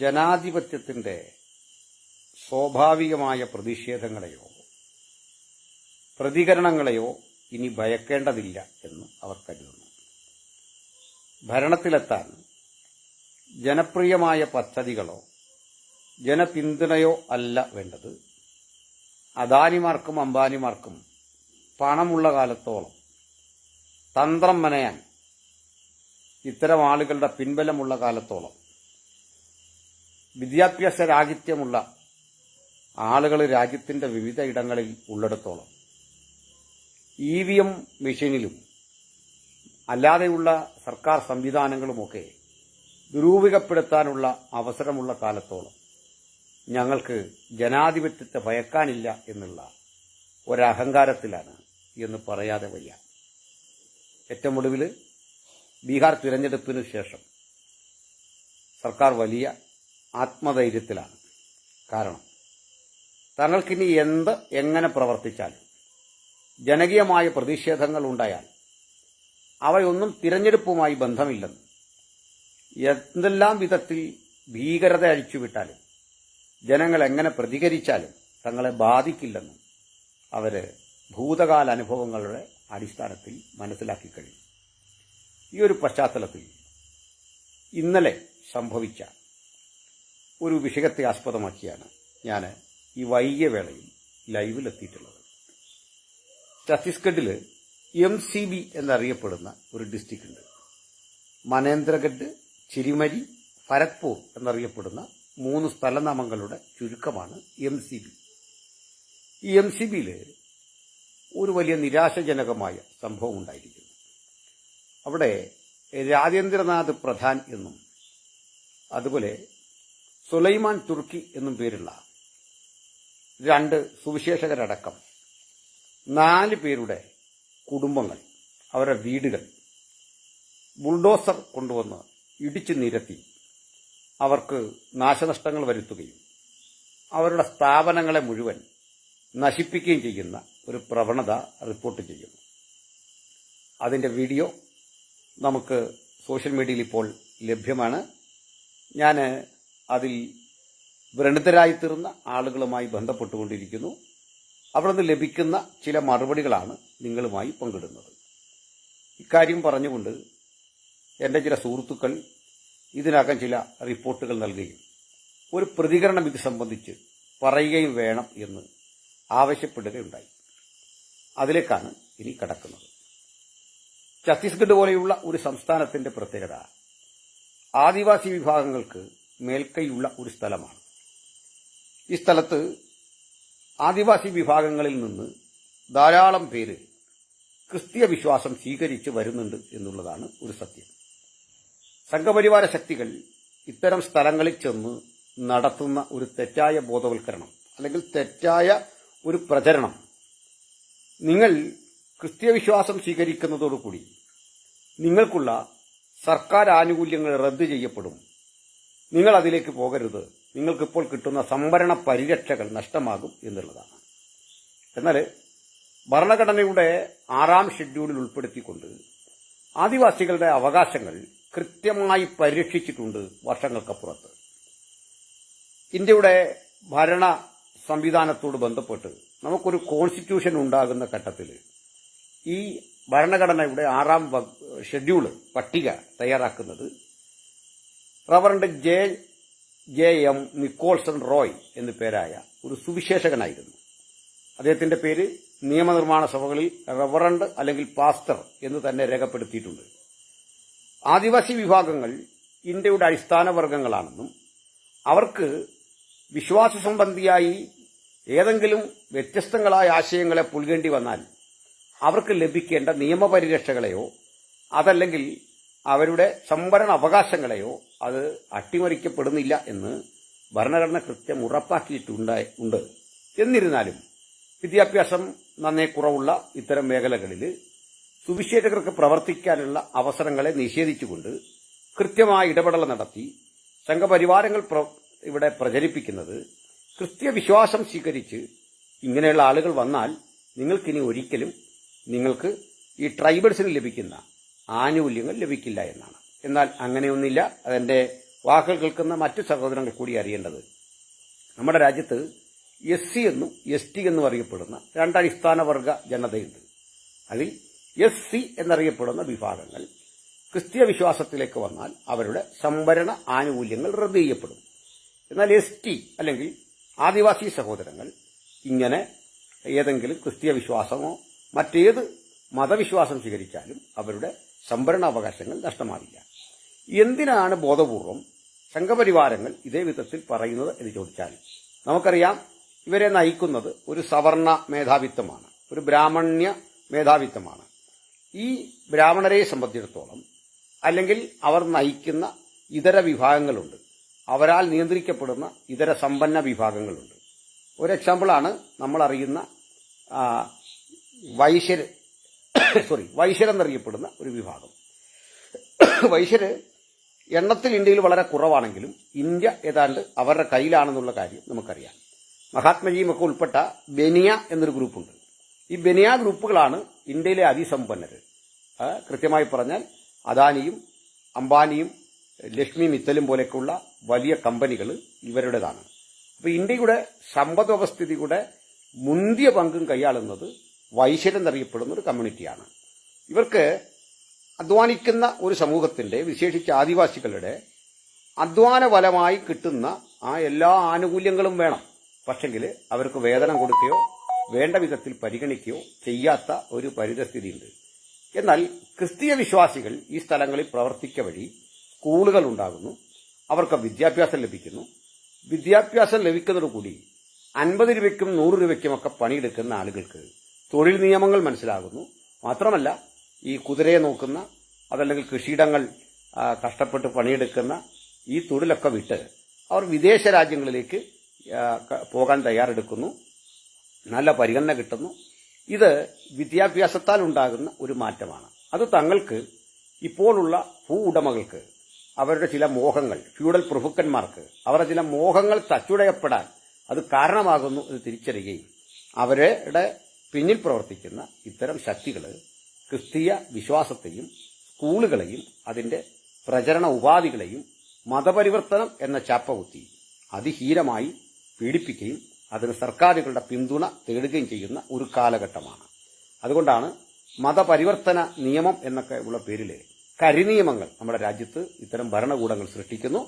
ജനാധിപത്യത്തിന്റെ സ്വാഭാവികമായ പ്രതിഷേധങ്ങളെയോ പ്രതികരണങ്ങളെയോ ഇനി ഭയക്കേണ്ടതില്ല എന്ന് അവർ കരുതുന്നു. ഭരണത്തിലെത്താൻ ജനപ്രിയമായ പദ്ധതികളോ ജനപിന്തുണയോ അല്ല വേണ്ടത്. അദാനിമാർക്കും അംബാനിമാർക്കും പണമുള്ള കാലത്തോളം തന്ത്രം മനയാൻ ഇത്തരം ആളുകളുടെ പിൻബലമുള്ള കാലത്തോളം വിദ്യാഭ്യാസ രാഹിത്യമുള്ള ആളുകൾ രാജ്യത്തിന്റെ വിവിധ ഇടങ്ങളിൽ ഉള്ളിടത്തോളം. ഇ വി എം മെഷീനിലും അല്ലാതെയുള്ള സർക്കാർ സംവിധാനങ്ങളുമൊക്കെ ദുരൂപികപ്പെടുത്താനുള്ള അവസരമുള്ള കാലത്തോളം ഞങ്ങൾക്ക് ജനാധിപത്യത്തെ ഭയക്കാനില്ല എന്നുള്ള ഒരഹങ്കാരത്തിലാണ് എന്ന് പറയാതെ വയ്യ. ഏറ്റവും ഒടുവിൽ ബീഹാർ തിരഞ്ഞെടുപ്പിന് ശേഷം സർക്കാർ വലിയ ആത്മധൈര്യത്തിലാണ്. കാരണം തങ്ങൾക്കിനി എന്ത് എങ്ങനെ പ്രവർത്തിച്ചാലും ജനകീയമായ പ്രതിഷേധങ്ങൾ ഉണ്ടായാൽ അവയൊന്നും തിരഞ്ഞെടുപ്പുമായി ബന്ധമില്ലെന്നും എന്തെല്ലാം വിധത്തിൽ ഭീകരത അഴിച്ചുവിട്ടാലും ജനങ്ങൾ എങ്ങനെ പ്രതികരിച്ചാലും തങ്ങളെ ബാധിക്കില്ലെന്നും അവർ ഭൂതകാല അനുഭവങ്ങളുടെ അടിസ്ഥാനത്തിൽ മനസ്സിലാക്കി കഴിഞ്ഞു. ഈ ഒരു പശ്ചാത്തലത്തിൽ ഇന്നലെ സംഭവിച്ച ഒരു വിഷയത്തെ ആസ്പദമാക്കിയാണ് ഞാൻ ഈ വൈകിയ വേളയിൽ ലൈവിലെത്തിയിട്ടുള്ളത്. ഛത്തീസ്ഗഡിൽ എം സി ബി എന്നറിയപ്പെടുന്ന ഒരു ഡിസ്ട്രിക്റ്റ് ഉണ്ട് മനേന്ദ്രഗഡ് ചിരിമരി ഭരത്പൂർ എന്നറിയപ്പെടുന്ന മൂന്ന് സ്ഥലനാമങ്ങളുടെ ചുരുക്കമാണ് എം സി ബി. ഈ എം സി ബിയിൽ ഒരു വലിയ നിരാശജനകമായ സംഭവം ഉണ്ടായിരിക്കുന്നു. അവിടെ രാജേന്ദ്രനാഥ് പ്രധാൻ എന്നും അതുപോലെ സുലൈമാൻ തുർക്കി എന്നും പേരുള്ള രണ്ട് സുവിശേഷകരടക്കം നാല് പേരുടെ കുടുംബങ്ങൾ അവരുടെ വീടുകൾ ബുൾഡോസർ കൊണ്ടുവന്ന് ഇടിച്ചു നിരത്തി അവർക്ക് നാശനഷ്ടങ്ങൾ വരുത്തുകയും അവരുടെ സ്ഥാപനങ്ങളെ മുഴുവൻ നശിപ്പിക്കുകയും ചെയ്യുന്ന ഒരു പ്രവണത റിപ്പോർട്ട് ചെയ്യുന്നു. അതിന്റെ വീഡിയോ നമുക്ക് സോഷ്യൽ മീഡിയയിൽ ഇപ്പോൾ ലഭ്യമാണ്. ഞാൻ അതിൽ വ്രണിതരായിത്തീർന്ന ആളുകളുമായി ബന്ധപ്പെട്ടുകൊണ്ടിരിക്കുന്നു. അവിടെ നിന്ന് ലഭിക്കുന്ന ചില മറുപടികളാണ് നിങ്ങളുമായി പങ്കിടുന്നത്. ഇക്കാര്യം പറഞ്ഞുകൊണ്ട് എന്റെ ചില സുഹൃത്തുക്കൾ ഇതിനകം ചില റിപ്പോർട്ടുകൾ നൽകുകയും ഒരു പ്രതികരണം ഇത് സംബന്ധിച്ച് പറയുകയും വേണം എന്ന് ആവശ്യപ്പെടുകയുണ്ടായി. അതിലേക്കാണ് ഇനി കടക്കുന്നത്. ഛത്തീസ്ഗഡ് പോലെയുള്ള ഒരു സംസ്ഥാനത്തിന്റെ പ്രത്യേകത ആദിവാസി വിഭാഗങ്ങൾക്ക് മേൽക്കൈയുള്ള ഒരു സ്ഥലമാണ്. ഈ സ്ഥലത്ത് ആദിവാസി വിഭാഗങ്ങളിൽ നിന്ന് ധാരാളം പേര് ക്രിസ്തീയ വിശ്വാസം സ്വീകരിച്ച് വരുന്നുണ്ട് എന്നുള്ളതാണ് ഒരു സത്യം. സംഘപരിവാര ശക്തികൾ ഇത്തരം സ്ഥലങ്ങളിൽ ചെന്ന് നടത്തുന്ന ഒരു തെറ്റായ ബോധവൽക്കരണം അല്ലെങ്കിൽ തെറ്റായ ഒരു പ്രചരണം. നിങ്ങൾ ക്രിസ്തീയ വിശ്വാസം സ്വീകരിക്കുന്നതോടുകൂടി നിങ്ങൾക്കുള്ള സർക്കാർ ആനുകൂല്യങ്ങൾ റദ്ദു ചെയ്യപ്പെടും. നിങ്ങൾ അതിലേക്ക് പോകരുത്. നിങ്ങൾക്കിപ്പോൾ കിട്ടുന്ന സംവരണ പരിരക്ഷകൾ നഷ്ടമാകും എന്നുള്ളതാണ്. എന്നാൽ ഭരണഘടനയുടെ ആറാം ഷെഡ്യൂളിൽ ഉൾപ്പെടുത്തിക്കൊണ്ട് ആദിവാസികളുടെ അവകാശങ്ങൾ കൃത്യമായി പരിരക്ഷിച്ചിട്ടുണ്ട് വർഷങ്ങൾക്കപ്പുറത്ത്. ഇന്ത്യയുടെ ഭരണ സംവിധാനത്തോട് ബന്ധപ്പെട്ട് നമുക്കൊരു കോൺസ്റ്റിറ്റ്യൂഷൻ ഉണ്ടാകുന്ന ഘട്ടത്തിൽ ഈ ഭരണഘടനയുടെ ആറാം ഷെഡ്യൂൾ പട്ടിക തയ്യാറാക്കുന്നത് reverend J J M Nicholson Roy എന്നു പേരായ ഒരു സുവിശേഷകനായിരുന്നു. അദ്ദേഹത്തിന്റെ പേര് നിയമനിർമ്മാണ സഭകളിൽ റവറണ്ട് അല്ലെങ്കിൽ പാസ്റ്റർ എന്ന് തന്നെ രേഖപ്പെടുത്തിയിട്ടുണ്ട്. ആദിവാസി വിഭാഗങ്ങൾ ഇന്ത്യയുടെ അടിസ്ഥാന വർഗങ്ങളാണെന്നും അവർക്ക് വിശ്വാസ സംബന്ധിയായി ഏതെങ്കിലും വ്യത്യസ്തങ്ങളായ ആശയങ്ങളെ പുൽകേണ്ടി വന്നാൽ അവർക്ക് ലഭിക്കേണ്ട നിയമപരിരക്ഷകളെയോ അതല്ലെങ്കിൽ അവരുടെ സംവരണ അവകാശങ്ങളെയോ അത് അട്ടിമറിക്കപ്പെടുന്നില്ല എന്ന് ഭരണഘടന കൃത്യം ഉറപ്പാക്കിയിട്ടുണ്ട് എന്നിരുന്നാലും വിദ്യാഭ്യാസം നന്നേ കുറവുള്ള ഇത്തരം മേഖലകളിൽ സുവിശേഷകർക്ക് പ്രവർത്തിക്കാനുള്ള അവസരങ്ങളെ നിഷേധിച്ചുകൊണ്ട് കൃത്യമായ ഇടപെടൽ നടത്തി സംഘപരിവാരങ്ങൾ ഇവിടെ പ്രചരിപ്പിക്കുന്നത് കൃത്യവിശ്വാസം വിശ്വാസം സ്വീകരിച്ച് ഇങ്ങനെയുള്ള ആളുകൾ വന്നാൽ നിങ്ങൾക്കിനി ഒരിക്കലും നിങ്ങൾക്ക് ഈ ട്രൈബൽസിന് ലഭിക്കുന്ന ആനുകൂല്യങ്ങൾ ലഭിക്കില്ല എന്നാണ്. എന്നാൽ അങ്ങനെയൊന്നില്ല അതെന്റെ വാക്കുകൾ കേൾക്കുന്ന മറ്റു സഹോദരങ്ങൾ കൂടി അറിയേണ്ടത് നമ്മുടെ രാജ്യത്ത് എസ് സി എന്നും എസ് ടി എന്നും അറിയപ്പെടുന്ന രണ്ട് അടിസ്ഥാന വർഗ ജനതയുണ്ട്. അതിൽ എസ് സി എന്നറിയപ്പെടുന്ന വിഭാഗങ്ങൾ ക്രിസ്തീയ വിശ്വാസത്തിലേക്ക് വന്നാൽ അവരുടെ സംവരണ ആനുകൂല്യങ്ങൾ റദ്ദ് ചെയ്യപ്പെടും. എന്നാൽ എസ് ടി അല്ലെങ്കിൽ ആദിവാസി സഹോദരങ്ങൾ ഇങ്ങനെ ഏതെങ്കിലും ക്രിസ്തീയ വിശ്വാസമോ മറ്റേത് മതവിശ്വാസം സ്വീകരിച്ചാലും അവരുടെ സംവരണാവകാശങ്ങൾ നഷ്ടമാവില്ല. എന്തിനാണ് ബോധപൂർവം സംഘപരിവാരങ്ങൾ ഇതേ വിധത്തിൽ പറയുന്നത് എന്ന് ചോദിച്ചാൽ നമുക്കറിയാം ഇവരെ നയിക്കുന്നത് ഒരു സവർണ മേധാവിത്വമാണ് ഒരു ബ്രാഹ്മണ്യ മേധാവിത്വമാണ്. ഈ ബ്രാഹ്മണരെ സംബന്ധിച്ചിടത്തോളം അല്ലെങ്കിൽ അവർ നയിക്കുന്ന ഇതര വിഭാഗങ്ങളുണ്ട്. അവരാൽ നിയന്ത്രിക്കപ്പെടുന്ന ഇതര സമ്പന്ന വിഭാഗങ്ങളുണ്ട്. ഒരു എക്സാമ്പിളാണ് നമ്മളറിയുന്ന വൈശ്യർ സോറി വൈശ്യരെന്നറിയപ്പെടുന്ന ഒരു വിഭാഗം. വൈശ്യര് എണ്ണത്തിൽ ഇന്ത്യയിൽ വളരെ കുറവാണെങ്കിലും ഇന്ത്യ ഏതാണ്ട് അവരുടെ കയ്യിലാണെന്നുള്ള കാര്യം നമുക്കറിയാം. മഹാത്മജിയും ഒക്കെ ഉൾപ്പെട്ട ബെനിയ എന്നൊരു ഗ്രൂപ്പുണ്ട്. ഈ ബെനിയ ഗ്രൂപ്പുകളാണ് ഇന്ത്യയിലെ അതിസമ്പന്നര്. കൃത്യമായി പറഞ്ഞാൽ അദാനിയും അംബാനിയും ലക്ഷ്മി മിത്തലും പോലെയൊക്കെയുള്ള വലിയ കമ്പനികൾ ഇവരുടേതാണ്. അപ്പോൾ ഇന്ത്യയുടെ സമ്പദ് വ്യവസ്ഥിതിയുടെ മുന്തിയ പങ്കും കൈയാളുന്നത് വൈശ്യരെന്നറിയപ്പെടുന്ന ഒരു കമ്മ്യൂണിറ്റിയാണ്. ഇവർക്ക് അധ്വാനിക്കുന്ന ഒരു സമൂഹത്തിന്റെ വിശേഷിച്ച് ആദിവാസികളുടെ അധ്വാന ഫലമായി കിട്ടുന്ന ആ എല്ലാ ആനുകൂല്യങ്ങളും വേണം. പക്ഷെങ്കിൽ അവർക്ക് വേതനം കൊടുക്കുകയോ വേണ്ട വിധത്തിൽ പരിഗണിക്കുകയോ ചെയ്യാത്ത ഒരു പരിതസ്ഥിതിയുണ്ട്. എന്നാൽ ക്രിസ്തീയ വിശ്വാസികൾ ഈ സ്ഥലങ്ങളിൽ പ്രവർത്തിക്ക വഴി സ്കൂളുകൾ ഉണ്ടാകുന്നു അവർക്ക് വിദ്യാഭ്യാസം ലഭിക്കുന്നു. വിദ്യാഭ്യാസം ലഭിക്കുന്നതോടുകൂടി അൻപത് രൂപയ്ക്കും നൂറ് രൂപയ്ക്കുമൊക്കെ പണിയെടുക്കുന്ന ആളുകൾക്ക് തൊഴിൽ നിയമങ്ങൾ മനസ്സിലാകുന്നു. മാത്രമല്ല ഈ കുതിരയെ നോക്കുന്ന അതല്ലെങ്കിൽ കൃഷിയിടങ്ങൾ കഷ്ടപ്പെട്ട് പണിയെടുക്കുന്ന ഈ തൊഴിലൊക്കെ വിട്ട് അവർ വിദേശ രാജ്യങ്ങളിലേക്ക് പോകാൻ തയ്യാറെടുക്കുന്നു. നല്ല പരിഗണന കിട്ടുന്നു. ഇത് വിദ്യാഭ്യാസത്താൽ ഉണ്ടാകുന്ന ഒരു മാറ്റമാണ്. അത് തങ്ങൾക്ക് ഇപ്പോഴുള്ള ഭൂ ഉടമകൾക്ക് അവരുടെ ചില മോഹങ്ങൾ ഫ്യൂഡൽ പ്രഭുക്കന്മാർക്ക് അവരുടെ ചില മോഹങ്ങൾ തച്ചുടയപ്പെടാൻ അത് കാരണമാകുന്നു എന്ന് തിരിച്ചറിയുകയും അവരുടെ പിന്നിൽ പ്രവർത്തിക്കുന്ന ഇത്തരം ശക്തികൾ ക്രിസ്തീയ വിശ്വാസത്തെയും സ്കൂളുകളെയും അതിന്റെ പ്രചരണ ഉപാധികളെയും മതപരിവർത്തനം എന്ന ചാപ്പകുത്തി അതിഹീനമായി പീഡിപ്പിക്കുകയും അതിന് സർക്കാരുകളുടെ പിന്തുണ തേടുകയും ചെയ്യുന്ന ഒരു കാലഘട്ടമാണ്. അതുകൊണ്ടാണ് മതപരിവർത്തന നിയമം എന്നൊക്കെ ഉള്ള പേരിൽ കരിനിയമങ്ങൾ നമ്മുടെ രാജ്യത്ത് ഇത്തരം ഭരണകൂടങ്ങൾ സൃഷ്ടിക്കുന്നു.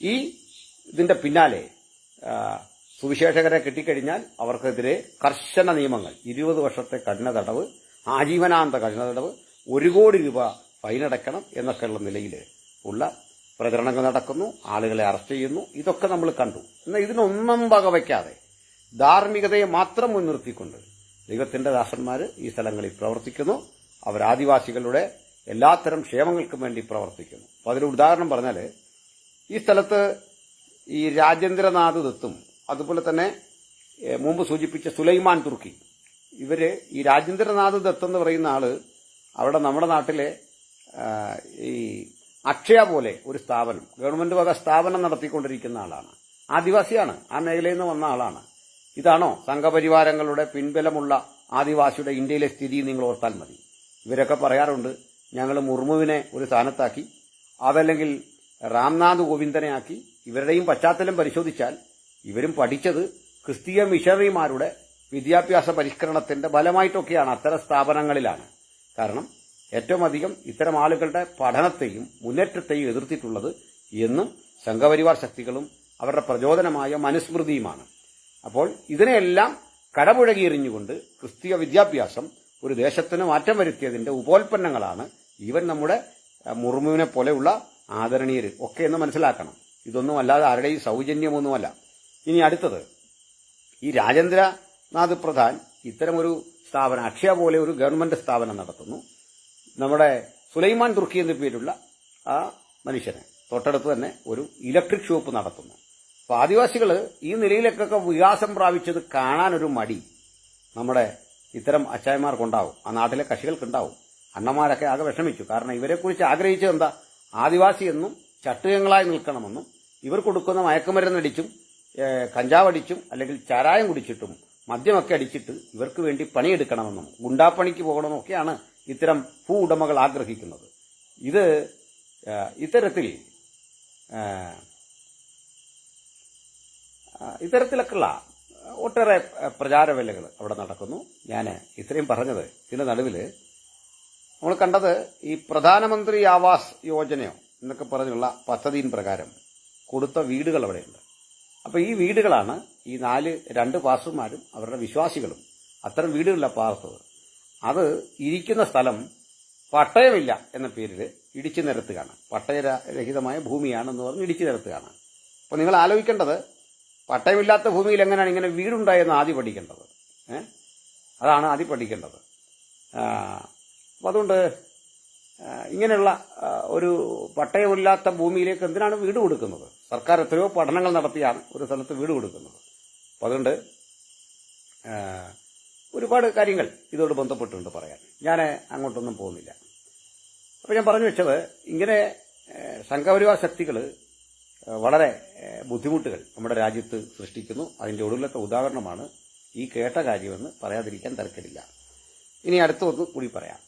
ഈ ഇതിന്റെ പിന്നാലെ സുവിശേഷകരെ കിട്ടിക്കഴിഞ്ഞാൽ അവർക്കെതിരെ കർശന നിയമങ്ങൾ ഇരുപത് വർഷത്തെ കഠിന തടവ് ആജീവനാന്ത കഠിന തടവ് ഒരു കോടി രൂപ ഫൈനടക്കണം എന്നൊക്കെയുള്ള നിലയിൽ ഉള്ള പ്രചരണങ്ങൾ നടക്കുന്നു ആളുകളെ അറസ്റ്റ് ചെയ്യുന്നു. ഇതൊക്കെ നമ്മൾ കണ്ടു. എന്നാൽ ഇതിനൊന്നും വകവയ്ക്കാതെ ധാർമ്മികതയെ മാത്രം മുൻനിർത്തിക്കൊണ്ട് ദൈവത്തിന്റെ ദാസന്മാർ ഈ സ്ഥലങ്ങളിൽ പ്രവർത്തിക്കുന്നു. അവർ ആദിവാസികളുടെ എല്ലാത്തരം ക്ഷേമങ്ങൾക്കും വേണ്ടി പ്രവർത്തിക്കുന്നു. അപ്പോൾ അതിന് ഉദാഹരണം പറഞ്ഞാൽ ഈ സ്ഥലത്ത് ഈ രാജേന്ദ്രനാഥ് ദത്തും അതുപോലെ തന്നെ മുമ്പ് സൂചിപ്പിച്ച സുലൈമാൻ തുർക്കി. ഇവർ ഈ രാജേന്ദ്രനാഥ് ദത്ത് എന്ന് പറയുന്ന ആൾ അവിടെ നമ്മുടെ നാട്ടിലെ ഈ അക്ഷയ പോലെ ഒരു സ്ഥാപനം ഗവൺമെന്റ് വക സ്ഥാപനം നടത്തിക്കൊണ്ടിരിക്കുന്ന ആളാണ്. ആദിവാസിയാണ് ആ മേഖലയിൽ നിന്ന് വന്ന ആളാണ്. ഇതാണോ സംഘപരിവാരങ്ങളുടെ പിൻബലമുള്ള ആദിവാസിയുടെ ഇന്ത്യയിലെ സ്ഥിതി നിങ്ങൾ ഓർത്താൽ മതി. ഇവരൊക്കെ പറയാറുണ്ട് ഞങ്ങൾ മുർമുവിനെ ഒരു സ്ഥാനത്താക്കി അതല്ലെങ്കിൽ രാംനാഥ് കോവിന്ദനെ ആക്കി ഇവരുടെയും പശ്ചാത്തലം പരിശോധിച്ചാൽ ഇവരും പഠിച്ചത് ക്രിസ്തീയ മിഷണറിമാരുടെ വിദ്യാഭ്യാസ പരിഷ്കരണത്തിന്റെ ഫലമായിട്ടൊക്കെയാണ് അത്തരം സ്ഥാപനങ്ങളിലാണ്. കാരണം ഏറ്റവും അധികം ഇത്തരം ആളുകളുടെ പഠനത്തെയും മുന്നേറ്റത്തെയും എതിർത്തിട്ടുള്ളത് എന്നും സംഘപരിവാർ ശക്തികളും അവരുടെ പ്രചോദനമായ മനുസ്മൃതിയുമാണ്. അപ്പോൾ ഇതിനെയെല്ലാം കടപുഴകിയെറിഞ്ഞുകൊണ്ട് ക്രിസ്തീയ വിദ്യാഭ്യാസം ഒരു ദേശത്തിന് മാറ്റം വരുത്തിയതിന്റെ ഉപോൽപ്പന്നങ്ങളാണ് ഈവൻ നമ്മുടെ മുർമുവിനെ പോലെയുള്ള ആദരണീയർ ഒക്കെ എന്ന് മനസ്സിലാക്കണം. ഇതൊന്നും അല്ലാതെ ആരുടെയും സൗജന്യമൊന്നുമല്ല. ഇനി അടുത്തത്. ഈ രാജേന്ദ്രനാഥ് പ്രധാൻ ഇത്തരമൊരു സ്ഥാപനം അക്ഷയ പോലെ ഒരു ഗവൺമെന്റ് സ്ഥാപനം നടത്തുന്നു. നമ്മുടെ സുലൈമാൻ തുർക്കി എന്ന പേരുള്ള ആ മനുഷ്യന് തൊട്ടടുത്ത് തന്നെ ഒരു ഇലക്ട്രിക് ഷോപ്പ് നടത്തുന്നു. അപ്പൊ ആദിവാസികൾ ഈ നിലയിലേക്കൊക്കെ വികാസം പ്രാപിച്ചത് കാണാനൊരു മടി നമ്മുടെ ഇത്തരം അച്ചായന്മാർക്കുണ്ടാവും. ആ നാട്ടിലെ കക്ഷികൾക്കുണ്ടാവും. അണ്ണന്മാരൊക്കെ ആകെ വിഷമിച്ചു. കാരണം ഇവരെക്കുറിച്ച് ആഗ്രഹിച്ചത് എന്താ ആദിവാസി എന്നും ചട്ടുകങ്ങളായി നിൽക്കണമെന്നും ഇവർ കൊടുക്കുന്ന മയക്കുമരുന്നടിച്ചും കഞ്ചാവടിച്ചും അല്ലെങ്കിൽ ചാരായം കുടിച്ചിട്ടും മദ്യമൊക്കെ അടിച്ചിട്ട് ഇവർക്ക് വേണ്ടി പണിയെടുക്കണമെന്നും ഗുണ്ടാപ്പണിക്ക് പോകണമെന്നൊക്കെയാണ് ഇത്തരം ഭൂ ഉടമകൾ ആഗ്രഹിക്കുന്നത്. ഇത് ഇത്തരത്തിൽ ഇത്തരത്തിലൊക്കെയുള്ള ഒട്ടേറെ പ്രചാരവേലകൾ അവിടെ നടക്കുന്നു. ഞാൻ ഇത്രയും പറഞ്ഞത് ഇതിന്റെ നടുവിൽ നമ്മൾ കണ്ടത് ഈ പ്രധാനമന്ത്രി ആവാസ് യോജനയോ എന്നൊക്കെ പറഞ്ഞുള്ള പദ്ധതിയിൻ പ്രകാരം കൊടുത്ത വീടുകൾ അവിടെയുണ്ട്. അപ്പൊ ഈ വീടുകളാണ് ഈ നാല് രണ്ട് പാസ്റ്റർമാരും അവരുടെ വിശ്വാസികളും. അത്തരം വീടുകളിലാണ് പാർത്തത്. അത് ഇരിക്കുന്ന സ്ഥലം പട്ടയമില്ല എന്ന പേരിൽ ഇടിച്ചു നിരത്തുകയാണ്. പട്ടയരഹിതമായ ഭൂമിയാണെന്ന് പറഞ്ഞ് ഇടിച്ചു നിരത്തുകയാണ്. അപ്പോൾ നിങ്ങൾ ആലോചിക്കേണ്ടത് പട്ടയമില്ലാത്ത ഭൂമിയിൽ എങ്ങനെയാണ് ഇങ്ങനെ വീടുണ്ടായെന്ന് ആദ്യം പഠിക്കേണ്ടത്? അതാണ് ആദ്യം പഠിക്കേണ്ടത്. അപ്പം അതുകൊണ്ട് ഇങ്ങനെയുള്ള ഒരു പട്ടയമില്ലാത്ത ഭൂമിയിലേക്ക് എന്തിനാണ് വീട് കൊടുക്കുന്നത്? സർക്കാർ എത്രയോ പഠനങ്ങൾ നടത്തിയാണ് ഒരു സ്ഥലത്ത് വീട് കൊടുക്കുന്നത്. അപ്പം അതുകൊണ്ട് ഒരുപാട് കാര്യങ്ങൾ ഇതോട് ബന്ധപ്പെട്ടുണ്ട് പറയാൻ. ഞാൻ അങ്ങോട്ടൊന്നും പോകുന്നില്ല. അപ്പോൾ ഞാൻ പറഞ്ഞു വെച്ചത് ഇങ്ങനെ സംഘപരിവാർ ശക്തികൾ വളരെ ബുദ്ധിമുട്ടുകൾ നമ്മുടെ രാജ്യത്ത് സൃഷ്ടിക്കുന്നു. അതിന്റെ ഒടുവിലത്തെ ഉദാഹരണമാണ് ഈ കേട്ട കാര്യമെന്ന് പറയാതിരിക്കാൻ തരക്കില്ല ഇനി അടുത്ത ഒന്ന് കൂടി പറയാം.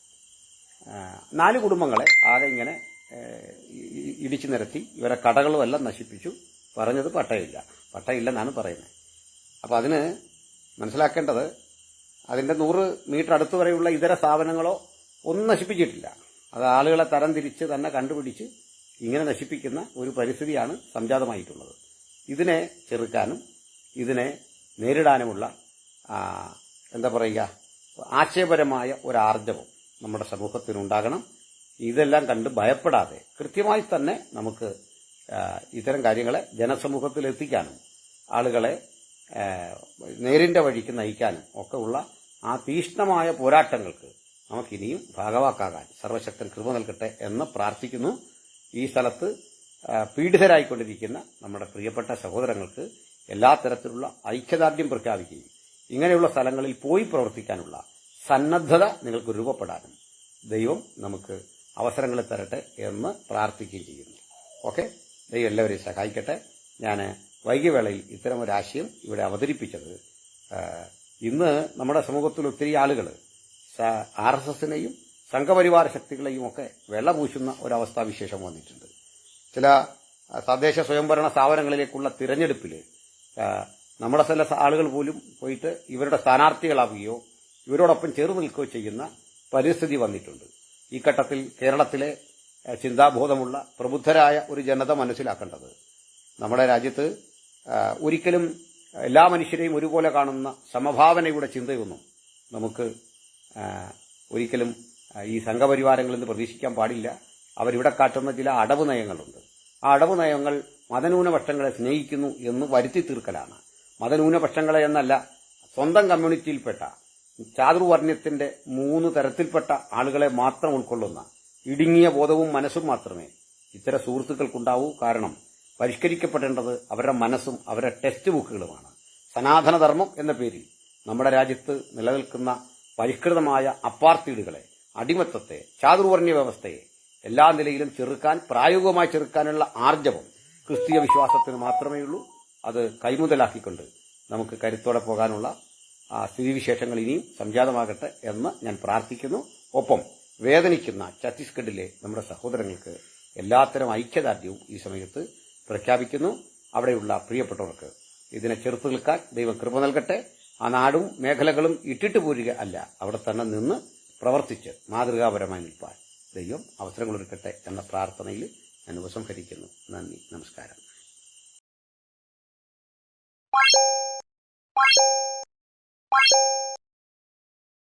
നാല് കുടുംബങ്ങളെ ആകെ ഇങ്ങനെ ഇടിച്ചു നിരത്തി. ഇവരെ കടകളും എല്ലാം നശിപ്പിച്ചു. പറഞ്ഞത് പട്ടയില്ല. പട്ടയില്ലെന്നാണ് പറയുന്നത്. അപ്പോൾ അതിന് മനസ്സിലാക്കേണ്ടത് അതിന്റെ നൂറ് മീറ്റർ അടുത്ത് വരെയുള്ള ഇതര സ്ഥാപനങ്ങളോ ഒന്നും നശിപ്പിച്ചിട്ടില്ല. അത് ആളുകളെ തരംതിരിച്ച് തന്നെ കണ്ടുപിടിച്ച് ഇങ്ങനെ നശിപ്പിക്കുന്ന ഒരു പരിസ്ഥിതിയാണ് സംജാതമായിട്ടുള്ളത്. ഇതിനെ ചെറുക്കാനും ഇതിനെ നേരിടാനുമുള്ള എന്താ പറയുക ആശയപരമായ ഒരു ആർജവം നമ്മുടെ സമൂഹത്തിനുണ്ടാകണം. ഇതെല്ലാം കണ്ട് ഭയപ്പെടാതെ കൃത്യമായി തന്നെ നമുക്ക് ഇത്തരം കാര്യങ്ങളെ ജനസമൂഹത്തിൽ എത്തിക്കാനും ആളുകളെ നേരിന്റെ വഴിക്ക് നയിക്കാനും ഒക്കെ ഉള്ള ആ തീഷ്ണമായ പോരാട്ടങ്ങൾക്ക് നമുക്കിനിയും ഭാഗവാക്കാകാൻ സർവശക്തൻ കൃപ നൽകട്ടെ എന്ന് പ്രാർത്ഥിക്കുന്നു. ഈ സ്ഥലത്ത് പീഡിതരായിക്കൊണ്ടിരിക്കുന്ന നമ്മുടെ പ്രിയപ്പെട്ട സഹോദരങ്ങൾക്ക് എല്ലാ തരത്തിലുള്ള ഐക്യദാർഢ്യം പ്രഖ്യാപിക്കുകയും ഇങ്ങനെയുള്ള സ്ഥലങ്ങളിൽ പോയി പ്രവർത്തിക്കാനുള്ള സന്നദ്ധത നിങ്ങൾക്ക് രൂപപ്പെടാനും ദൈവം നമുക്ക് അവസരങ്ങൾ തരട്ടെ എന്ന് പ്രാർത്ഥിക്കുകയും ചെയ്യുന്നു. ഓക്കെ? ദൈവം എല്ലാവരെയും സഹായിക്കട്ടെ. ഞാൻ വൈകിയവേളയിൽ ഇത്തരം ഒരു ആശയം ഇവിടെ അവതരിപ്പിച്ചത് ഇന്ന് നമ്മുടെ സമൂഹത്തിൽ ഒത്തിരി ആളുകൾ ആർ എസ് എസിനെയും സംഘപരിവാര ശക്തികളെയും ഒക്കെ വെള്ളപൂശുന്ന ഒരവസ്ഥാവിശേഷം വന്നിട്ടുണ്ട്. ചില തദ്ദേശ സ്വയംഭരണ സ്ഥാപനങ്ങളിലേക്കുള്ള തിരഞ്ഞെടുപ്പിൽ നമ്മുടെ ചില ആളുകൾ പോലും പോയിട്ട് ഇവരുടെ സ്ഥാനാർത്ഥികളാവുകയോ ഇവരോടൊപ്പം ചേർന്ന് നിൽക്കുകയോ ചെയ്യുന്ന പരിസ്ഥിതി വന്നിട്ടുണ്ട്. ഈ ഘട്ടത്തിൽ കേരളത്തിലെ ചിന്താബോധമുള്ള പ്രബുദ്ധരായ ഒരു ജനത മനസ്സിലാക്കേണ്ടത്. നമ്മുടെ രാജ്യത്ത് ഒരിക്കലും എല്ലാ മനുഷ്യരെയും ഒരുപോലെ കാണുന്ന സമഭാവനയുടെ ചിന്തയൊന്നും നമുക്ക് ഒരിക്കലും ഈ സംഘപരിവാരങ്ങളിൽ നിന്ന് പ്രതീക്ഷിക്കാൻ പാടില്ല. അവരിവിടെ കാട്ടുന്ന ചില അടവ് നയങ്ങളുണ്ട്. ആ അടവ് നയങ്ങൾ മതന്യൂനപക്ഷങ്ങളെ സ്നേഹിക്കുന്നു എന്ന് വരുത്തി തീർക്കലാണ് മതന്യൂനപക്ഷങ്ങളെ എന്നല്ല സ്വന്തം കമ്മ്യൂണിറ്റിയിൽപ്പെട്ട ചാതുർവർണയത്തിന്റെ മൂന്ന് തരത്തിൽപ്പെട്ട ആളുകളെ മാത്രം ഉൾക്കൊള്ളുന്ന ഇടുങ്ങിയ ബോധവും മനസ്സും മാത്രമേ ഇത്തരം സുഹൃത്തുക്കൾക്കുണ്ടാവൂ. കാരണം പരിഷ്കരിക്കപ്പെടേണ്ടത് അവരുടെ മനസ്സും അവരുടെ ടെക്സ്റ്റ് ബുക്കുകളുമാണ്. സനാതനധർമ്മം എന്ന പേരിൽ നമ്മുടെ രാജ്യത്ത് നിലനിൽക്കുന്ന പരിഷ്കൃതമായ അപ്പാർത്തീടുകളെ അടിമത്തത്തെ ചാതുർവർണ വ്യവസ്ഥയെ എല്ലാ നിലയിലും ചെറുക്കാൻ പ്രായോഗികമായി ചെറുക്കാനുള്ള ആർജവം ക്രിസ്തീയ വിശ്വാസത്തിന് മാത്രമേ ഉള്ളൂ അത് കൈമുതലാക്കിക്കൊണ്ട് നമുക്ക് കരുത്തോടെ പോകാനുള്ള സ്ഥിതിവിശേഷങ്ങൾ ഇനിയും സംജാതമാകട്ടെ എന്ന് ഞാൻ പ്രാർത്ഥിക്കുന്നു. ഒപ്പം വേദനിക്കുന്ന ഛത്തീസ്ഗഡിലെ നമ്മുടെ സഹോദരങ്ങൾക്ക് എല്ലാത്തരം ഐക്യദാർഢ്യവും ഈ സമയത്ത് പ്രഖ്യാപിക്കുന്നു. അവിടെയുള്ള പ്രിയപ്പെട്ടവർക്ക് ഇതിനെ ചെറുത്തു നിൽക്കാൻ ദൈവം കൃപ നൽകട്ടെ. ആ നാടും മേഖലകളും ഇട്ടിട്ട് പോരുക അല്ല അവിടെ തന്നെ നിന്ന് പ്രവർത്തിച്ച് മാതൃകാപരമായി നിൽപ്പാൻ ദൈവം അവസരങ്ങളൊരുക്കട്ടെ എന്ന പ്രാർത്ഥനയിൽ ഞാൻ ഉപസംഹരിക്കുന്നു. നന്ദി നമസ്കാരം.